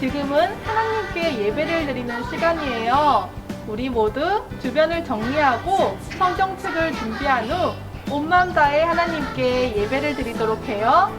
지금은 하나님께 예배를 드리는 시간이에요. 우리 모두 주변을 정리하고 성경책을 준비한 후 온 마음 다해 하나님께 예배를 드리도록 해요.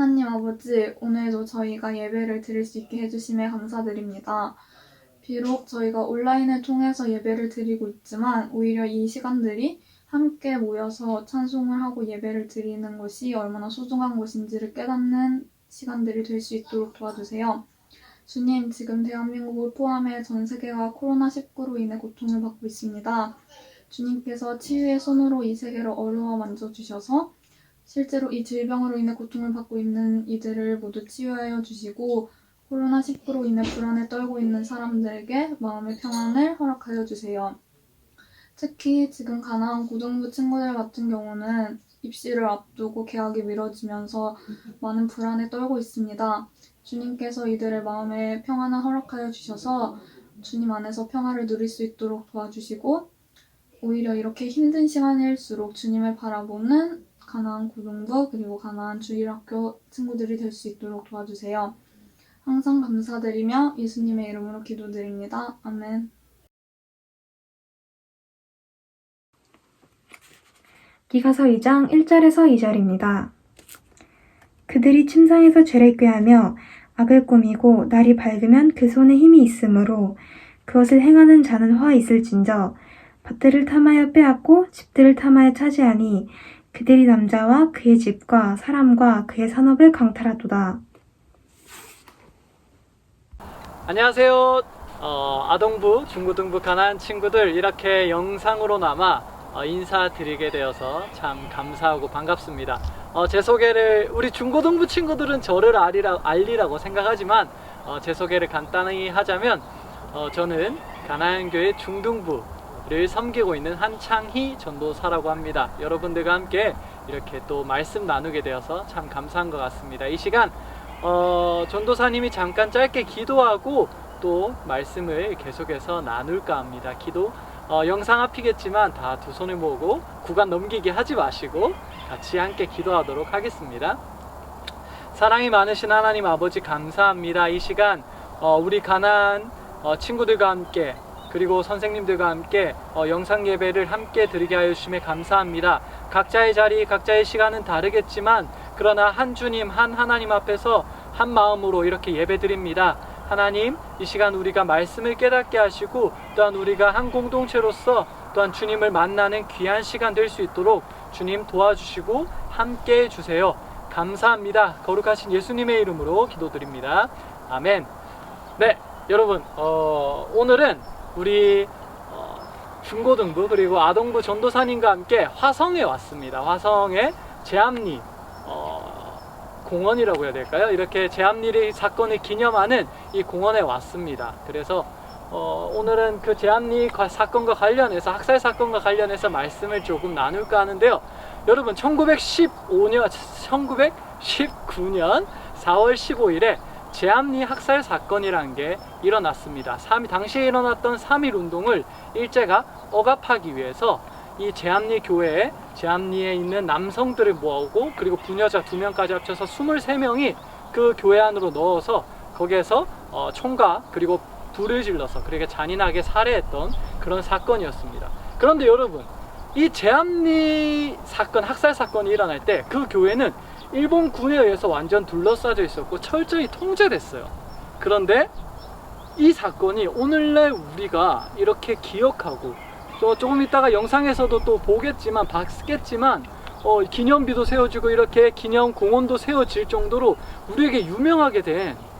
하나님 아버지, 오늘도 저희가 예배를 드릴 수 있게 해주심에 감사드립니다. 비록 저희가 온라인을 통해서 예배를 드리고 있지만, 오히려 이 시간들이 함께 모여서 찬송을 하고 예배를 드리는 것이 얼마나 소중한 것인지를 깨닫는 시간들이 될 수 있도록 도와주세요. 주님, 지금 대한민국을 포함해 전 세계가 코로나19로 인해 고통을 받고 있습니다. 주님께서 치유의 손으로 이 세계를 어루어 만져주셔서 실제로 이 질병으로 인해 고통을 받고 있는 이들을 모두 치유하여 주시고 코로나19로 인해 불안에 떨고 있는 사람들에게 마음의 평안을 허락하여 주세요. 특히 지금 가나안 고등부 친구들 같은 경우는 입시를 앞두고 개학이 미뤄지면서 많은 불안에 떨고 있습니다. 주님께서 이들의 마음에 평안을 허락하여 주셔서 주님 안에서 평화를 누릴 수 있도록 도와주시고 오히려 이렇게 힘든 시간일수록 주님을 바라보는 가나안 고등부 그리고 가나안 주일학교 친구들이 될 수 있도록 도와주세요. 항상 감사드리며 예수님의 이름으로 기도드립니다. 아멘. 기가서 2장 1절에서 2절입니다. 그들이 침상에서 죄를 꾀하며 악을 꾸미고 날이 밝으면 그 손에 힘이 있으므로 그것을 행하는 자는 화 있을진저 밭들을 탐하여 빼앗고 집들을 탐하여 차지하니 그들이 남자와 그의 집과 사람과 그의 산업을 강탈하도다. 안녕하세요. 어, 아동부, 중고등부 가난 친구들 이렇게 영상으로나마 어, 인사드리게 되어서 참 감사하고 반갑습니다. 어, 제 소개를 우리 중고등부 친구들은 저를 알리라, 알리라고 생각하지만 어, 제 소개를 간단히 하자면 어, 저는 가나안교회 중등부 를 섬기고 있는 한창희 전도사라고 합니다. 여러분들과 함께 이렇게 또 말씀 나누게 되어서 참 감사한 것 같습니다. 이 시간 어, 전도사님이 잠깐 짧게 기도하고 또 말씀을 계속해서 나눌까 합니다. 기도 어, 영상 앞이겠지만 다 두 손을 모으고 구간 넘기게 하지 마시고 같이 함께 기도하도록 하겠습니다. 사랑이 많으신 하나님 아버지 감사합니다. 이 시간 어, 우리 가난 어, 친구들과 함께 그리고 선생님들과 함께 어, 영상 예배를 함께 드리게 하여 주심에 감사합니다. 각자의 자리, 각자의 시간은 다르겠지만 그러나 한 주님, 한 하나님 앞에서 한 마음으로 이렇게 예배 드립니다. 하나님, 이 시간 우리가 말씀을 깨닫게 하시고 또한 우리가 한 공동체로서 또한 주님을 만나는 귀한 시간 될 수 있도록 주님 도와주시고 함께 해 주세요. 감사합니다. 거룩하신 예수님의 이름으로 기도드립니다. 아멘. 네, 여러분, 어, 오늘은 우리 어, 중고등부 그리고 아동부 전도사님과 함께 화성에 왔습니다. 화성의 제암리 어, 공원이라고 해야 될까요? 이렇게 제암리 사건을 기념하는 이 공원에 왔습니다. 그래서 어, 오늘은 그 제암리 과- 사건과 관련해서 학살 사건과 관련해서 말씀을 조금 나눌까 하는데요. 여러분 1915년 1919년 4월 15일에 제암리 학살 사건이라는 게 일어났습니다. 3, 당시에 일어났던 3.1 운동을 일제가 억압하기 위해서 이 제암리 교회에 제암리에 있는 남성들을 모으고 그리고 부녀자 두 명까지 합쳐서 23명이 그 교회 안으로 넣어서 거기에서 어, 총과 그리고 불을 질러서 그렇게 잔인하게 살해했던 그런 사건이었습니다. 그런데 여러분 이 제암리 사건 학살 사건이 일어날 때 그 교회는 일본 군에 의해서 완전 둘러싸져 있었고 철저히 통제됐어요. 그런데 이 사건이 오늘날 우리가 이렇게 기억하고 또 조금 있다가 영상에서도 또 보겠지만 봤겠지만 어, 기념비도 세워지고 이렇게 기념 공원도 세워질 정도로 우리에게 유명하게 된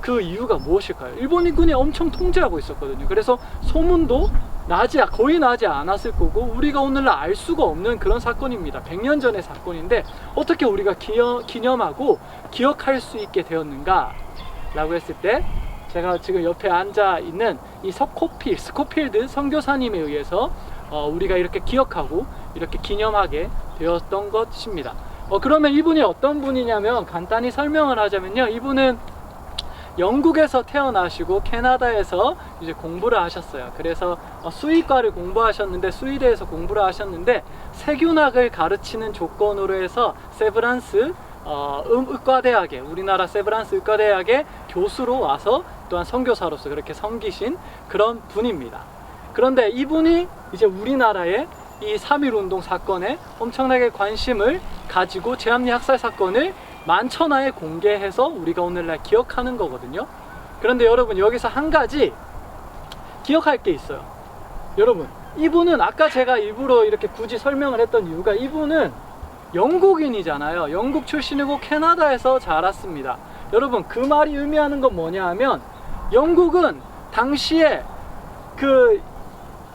그 이유가 무엇일까요? 일본군이 엄청 통제하고 있었거든요. 그래서 소문도 나지 거의 나지 않았을 거고 우리가 오늘날 알 수가 없는 그런 사건입니다. 100년 전의 사건인데 어떻게 우리가 기념, 기념하고 기억할 수 있게 되었는가? 라고 했을 때 제가 지금 옆에 앉아 있는 이 서코필, 스코필드 선교사님에 의해서 어, 우리가 이렇게 기억하고 이렇게 기념하게 되었던 것입니다. 어, 그러면 이분이 어떤 분이냐면 간단히 설명을 하자면요. 이분은 영국에서 태어나시고 캐나다에서 이제 공부를 하셨어요. 그래서 어, 수의과를 공부하셨는데 수의대에서 공부를 하셨는데 세균학을 가르치는 조건으로 해서 세브란스 어, 음, 의과대학에 우리나라 세브란스 의과대학에 교수로 와서 또한 선교사로서 그렇게 섬기신 그런 분입니다. 그런데 이분이 이제 우리나라의 이3.1 운동 사건에 엄청나게 관심을 가지고 제암리 학살 사건을 만천하에 공개해서 우리가 오늘날 기억하는 거거든요. 그런데 여러분 여기서 한 가지 기억할 게 있어요. 여러분 이분은 아까 제가 일부러 이렇게 굳이 설명을 했던 이유가 이분은 영국인이잖아요. 영국 출신이고 캐나다에서 자랐습니다. 여러분 그 말이 의미하는 건 뭐냐 하면 영국은 당시에 그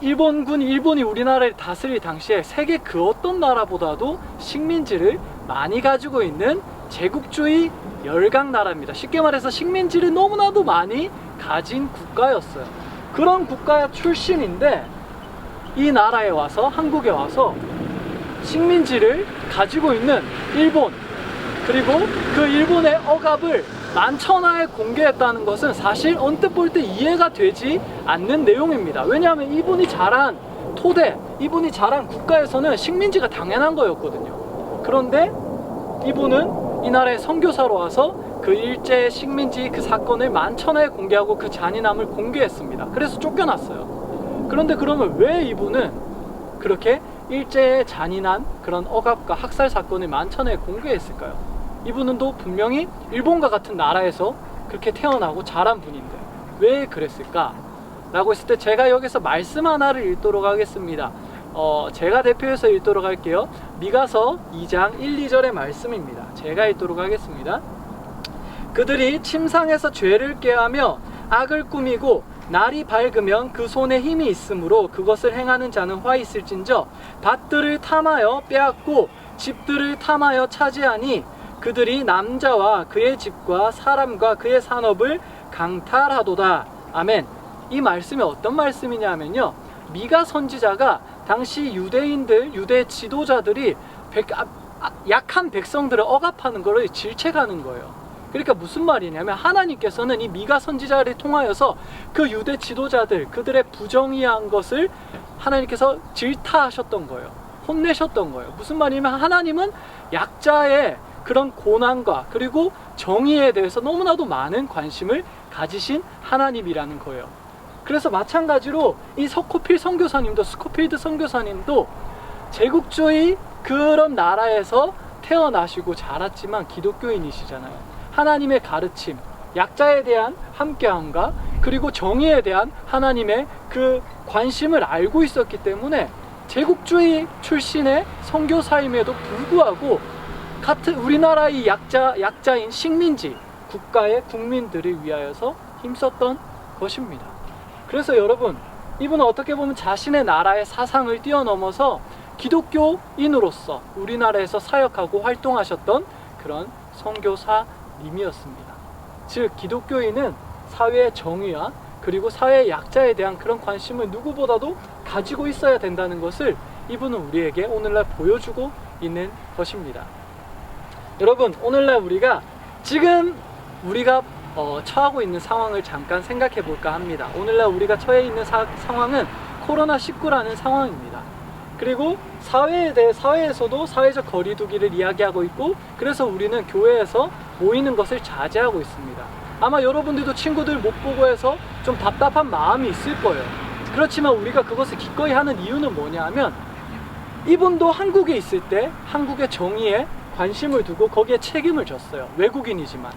일본군 일본이 우리나라를 다스릴 당시에 세계 그 어떤 나라보다도 식민지를 많이 가지고 있는 제국주의 열강 나라입니다. 쉽게 말해서 식민지를 너무나도 많이 가진 국가였어요. 그런 국가 출신인데 이 나라에 와서 한국에 와서 식민지를 가지고 있는 일본 그리고 그 일본의 억압을 만천하에 공개했다는 것은 사실 언뜻 볼 때 이해가 되지 않는 내용입니다. 왜냐하면 이분이 자란 토대, 이분이 자란 국가에서는 식민지가 당연한 거였거든요. 그런데 이분은 이 나라의 선교사로 와서 그 일제 식민지 그 사건을 만천하에 공개하고 그 잔인함을 공개했습니다. 그래서 쫓겨났어요. 그런데 그러면 왜 이분은 그렇게 일제의 잔인한 그런 억압과 학살 사건을 만천하에 공개했을까요? 이분은 또 분명히 일본과 같은 나라에서 그렇게 태어나고 자란 분인데 왜 그랬을까? 라고 했을 때 제가 여기서 말씀 하나를 읽도록 하겠습니다. 어, 제가 대표해서 읽도록 할게요. 미가서 2장 1, 2절의 말씀입니다. 제가 읽도록 하겠습니다. 그들이 침상에서 죄를 꾀하며 악을 꾸미고 날이 밝으면 그 손에 힘이 있으므로 그것을 행하는 자는 화 있을진저 밭들을 탐하여 빼앗고 집들을 탐하여 차지하니 그들이 남자와 그의 집과 사람과 그의 산업을 강탈하도다. 아멘. 이 말씀이 어떤 말씀이냐면요. 미가 선지자가 당시 유대인들, 유대 지도자들이 약한 백성들을 억압하는 것을 질책하는 거예요. 그러니까 무슨 말이냐면 하나님께서는 이 미가 선지자를 통하여서 그 유대 지도자들 그들의 부정의한 것을 하나님께서 질타하셨던 거예요. 혼내셨던 거예요. 무슨 말이냐면 하나님은 약자의 그런 고난과 그리고 정의에 대해서 너무나도 많은 관심을 가지신 하나님이라는 거예요. 그래서 마찬가지로 이 서코필 선교사님도 스코필드 선교사님도 제국주의 그런 나라에서 태어나시고 자랐지만 기독교인이시잖아요. 하나님의 가르침, 약자에 대한 함께함과 그리고 정의에 대한 하나님의 그 관심을 알고 있었기 때문에 제국주의 출신의 선교사임에도 불구하고 같은 우리나라의 약자 약자인 식민지 국가의 국민들을 위하여서 힘썼던 것입니다. 그래서 여러분 이분은 어떻게 보면 자신의 나라의 사상을 뛰어넘어서 기독교인으로서 우리나라에서 사역하고 활동하셨던 그런 선교사님이었습니다. 즉 기독교인은 사회의 정의와 그리고 사회의 약자에 대한 그런 관심을 누구보다도 가지고 있어야 된다는 것을 이분은 우리에게 오늘날 보여주고 있는 것입니다. 여러분 오늘날 우리가 지금 우리가 어, 처하고 있는 상황을 잠깐 생각해 볼까 합니다. 오늘날 우리가 처해 있는 사- 상황은 코로나 19라는 상황입니다. 그리고 사회에 대해 사회에서도 사회적 거리두기를 이야기하고 있고 그래서 우리는 교회에서 모이는 것을 자제하고 있습니다. 아마 여러분들도 친구들 못 보고 해서 좀 답답한 마음이 있을 거예요. 그렇지만 우리가 그것을 기꺼이 하는 이유는 뭐냐 하면 이분도 한국에 있을 때 한국의 정의에 관심을 두고 거기에 책임을 졌어요. 외국인이지만.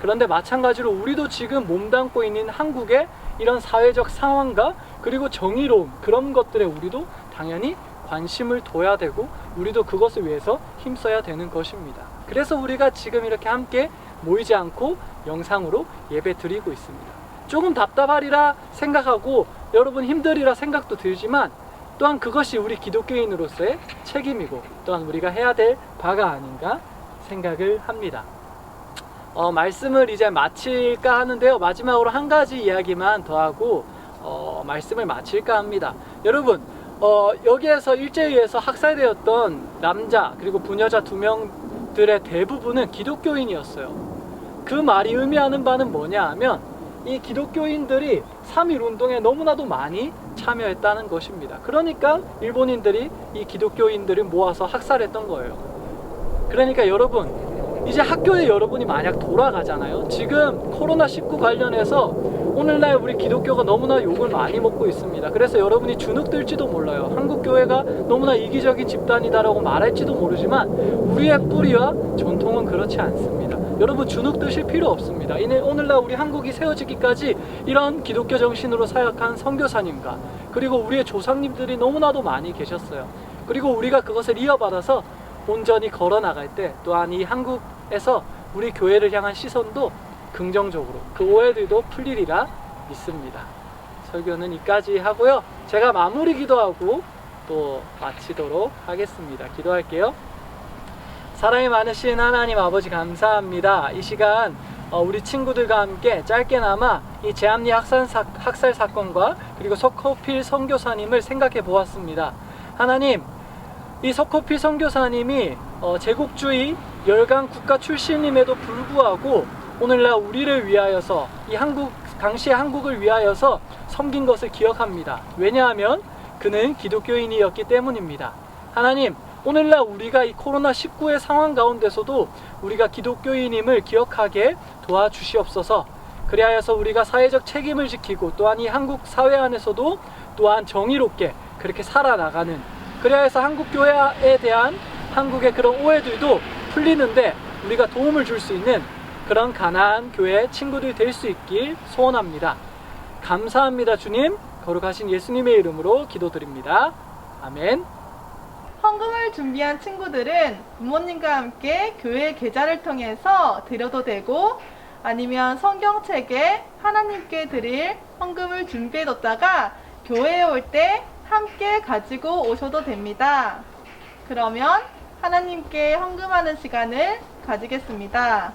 그런데 마찬가지로 우리도 지금 몸담고 있는 한국의 이런 사회적 상황과 그리고 정의로움 그런 것들에 우리도 당연히 관심을 둬야 되고 우리도 그것을 위해서 힘써야 되는 것입니다. 그래서 우리가 지금 이렇게 함께 모이지 않고 영상으로 예배 드리고 있습니다. 조금 답답하리라 생각하고 여러분 힘들이라 생각도 들지만 또한 그것이 우리 기독교인으로서의 책임이고 또한 우리가 해야 될 바가 아닌가 생각을 합니다. 어, 말씀을 이제 마칠까 하는데요. 마지막으로 한 가지 이야기만 더 하고 어, 말씀을 마칠까 합니다. 여러분, 어, 여기에서 일제의에서 학살되었던 남자 그리고 부녀자 두 명들의 대부분은 기독교인이었어요. 그 말이 의미하는 바는 뭐냐 하면 이 기독교인들이 3.1 운동에 너무나도 많이 참여했다는 것입니다. 그러니까 일본인들이 이 기독교인들을 모아서 학살했던 거예요. 그러니까 여러분, 이제 학교에 여러분이 만약 돌아가잖아요. 지금 코로나19 관련해서 오늘날 우리 기독교가 너무나 욕을 많이 먹고 있습니다. 그래서 여러분이 주눅들지도 몰라요. 한국 교회가 너무나 이기적인 집단이다라고 말할지도 모르지만 우리의 뿌리와 전통은 그렇지 않습니다. 여러분 주눅 드실 필요 없습니다. 이내 오늘날 우리 한국이 세워지기까지 이런 기독교 정신으로 사역한 선교사님과 그리고 우리의 조상님들이 너무나도 많이 계셨어요. 그리고 우리가 그것을 이어받아서 온전히 걸어 나갈 때 또한 이 한국 에서 우리 교회를 향한 시선도 긍정적으로 그 오해들도 풀리리라 믿습니다. 설교는 이까지 하고요. 제가 마무리 기도하고 또 마치도록 하겠습니다. 기도할게요. 사랑이 많으신 하나님 아버지 감사합니다. 이 시간 어, 우리 친구들과 함께 짧게나마 이 제암리 학살, 사, 학살 사건과 그리고 석호필 선교사님을 생각해 보았습니다. 하나님, 이 석호필 선교사님이 어, 제국주의 열강 국가 출신임에도 불구하고 오늘날 우리를 위하여서 이 한국 당시 한국을 위하여서 섬긴 것을 기억합니다. 왜냐하면 그는 기독교인이었기 때문입니다. 하나님, 오늘날 우리가 이 코로나 19의 상황 가운데서도 우리가 기독교인임을 기억하게 도와주시옵소서. 그리하여서 우리가 사회적 책임을 지키고 또한 이 한국 사회 안에서도 또한 정의롭게 그렇게 살아나가는 그리하여서 한국 교회에 대한 한국의 그런 오해들도 풀리는데 우리가 도움을 줄 수 있는 그런 가난한 교회 친구들 될수 있길 소원합니다. 감사합니다, 주님. 거룩하신 예수님의 이름으로 기도드립니다. 아멘. 헌금을 준비한 친구들은 부모님과 함께 교회 계좌를 통해서 드려도 되고 아니면 성경책에 하나님께 드릴 헌금을 준비해 뒀다가 교회에 올 때 함께 가지고 오셔도 됩니다. 그러면 하나님께 헌금하는 시간을 가지겠습니다.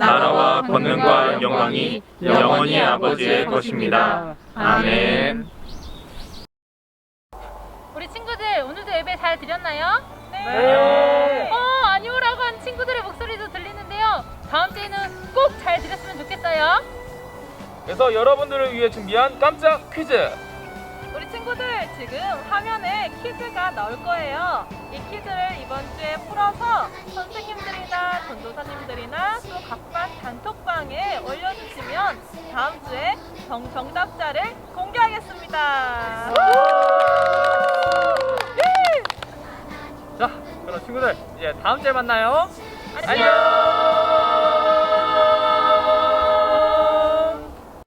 나라와 권능과 영광이 영원히 아버지의 것입니다. 아멘. 우리 친구들 오늘도 예배 잘 드렸나요? 네. 어 아니오라고 한 친구들의 목소리도 들리는데요. 다음 주에는 꼭 잘 드렸으면 좋겠어요. 그래서 여러분들을 위해 준비한 깜짝 퀴즈 우리 친구들 지금 화면에 퀴즈가 나올 거예요. 이 퀴즈를 이번 주에 풀어서 선생님들이나 전도사님들이나 또 각반 단톡방에 올려주시면 다음 주에 정, 정답자를 공개하겠습니다. 자 그럼 친구들 이제 다음 주에 만나요 안녕.